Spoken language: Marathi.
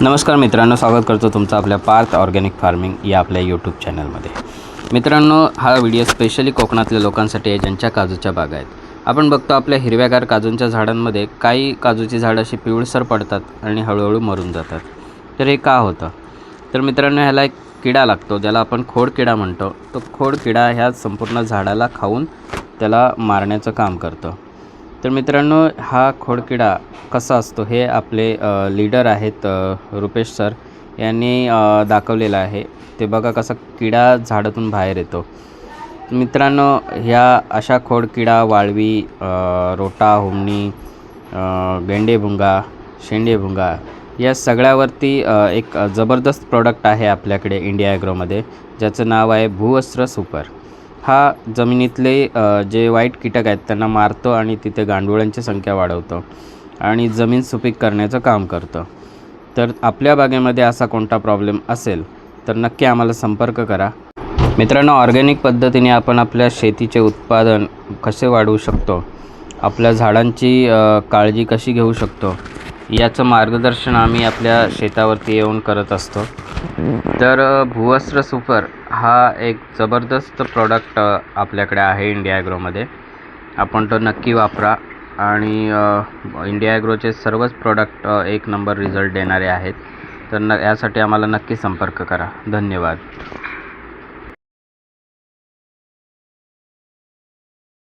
नमस्कार मित्रांनो स्वागत करतो तुमचं आपल्या पार्थ ऑर्गॅनिक फार्मिंग या आपल्या यूट्यूब चॅनलमध्ये मित्रांनो हा व्हिडिओ स्पेशली कोकणातल्या लोकांसाठी आहे ज्यांच्या काजूच्या बागा आहेत. आपण बघतो आपल्या हिरव्यागार काजूंच्या झाडांमध्ये काही काजूची झाडं अशी पिवळसर पडतात आणि हळूहळू मरून जातात. तर हे का होतं? तर मित्रांनो ह्याला एक किडा लागतो ज्याला आपण खोड किडा म्हणतो. तो खोड किडा ह्या संपूर्ण झाडाला खाऊन त्याला मारण्याचं काम करतं. तर मित्रांनो हा खोडकिडा कसा असतो हे आपले लीडर आहेत रुपेश सर. यांनी दाखवलेलं आहे. ते बघा कसा किडा झाडातून बाहेर येतो. मित्रांनो ह्या अशा खोडकिडा वाळवी रोटा होमणी गेंडेभुंगा शेंडेभुंगा या सगळ्यावरती एक जबरदस्त प्रॉडक्ट आहे आपल्याकडे इंडिया ॲग्रोमध्ये ज्याचं नाव आहे भूवस्त्र सुपर. हा जमिनीतले जे वाईट कीटक आहेत त्यांना मारतो आणि तिथे गांडुळांची संख्या वाढवतो आणि जमीन सुपीक करण्याचं काम करतं. तर आपल्या बागेमध्ये असा कोणता प्रॉब्लेम असेल तर नक्की आम्हाला संपर्क करा. मित्रांनो ऑर्गॅनिक पद्धतीने आपण आपल्या शेतीचे उत्पादन कसे वाढवू शकतो आपल्या झाडांची काळजी कशी घेऊ शकतो याचं मार्गदर्शन आम्ही आपल्या शेतावरती येऊन करत असतो. तर भुवस्त्र भूवस्त्र सुपर हा एक जबरदस्त प्रॉडक्ट आपल्याकडे आहे इंडिया ॲग्रोमध्ये आपण तो नक्की वापरा. आणि इंडिया ॲग्रोचे सर्वच प्रॉडक्ट एक नंबर रिझल्ट देणारे आहेत. तर न यासाठी आम्हाला नक्की संपर्क करा. धन्यवाद.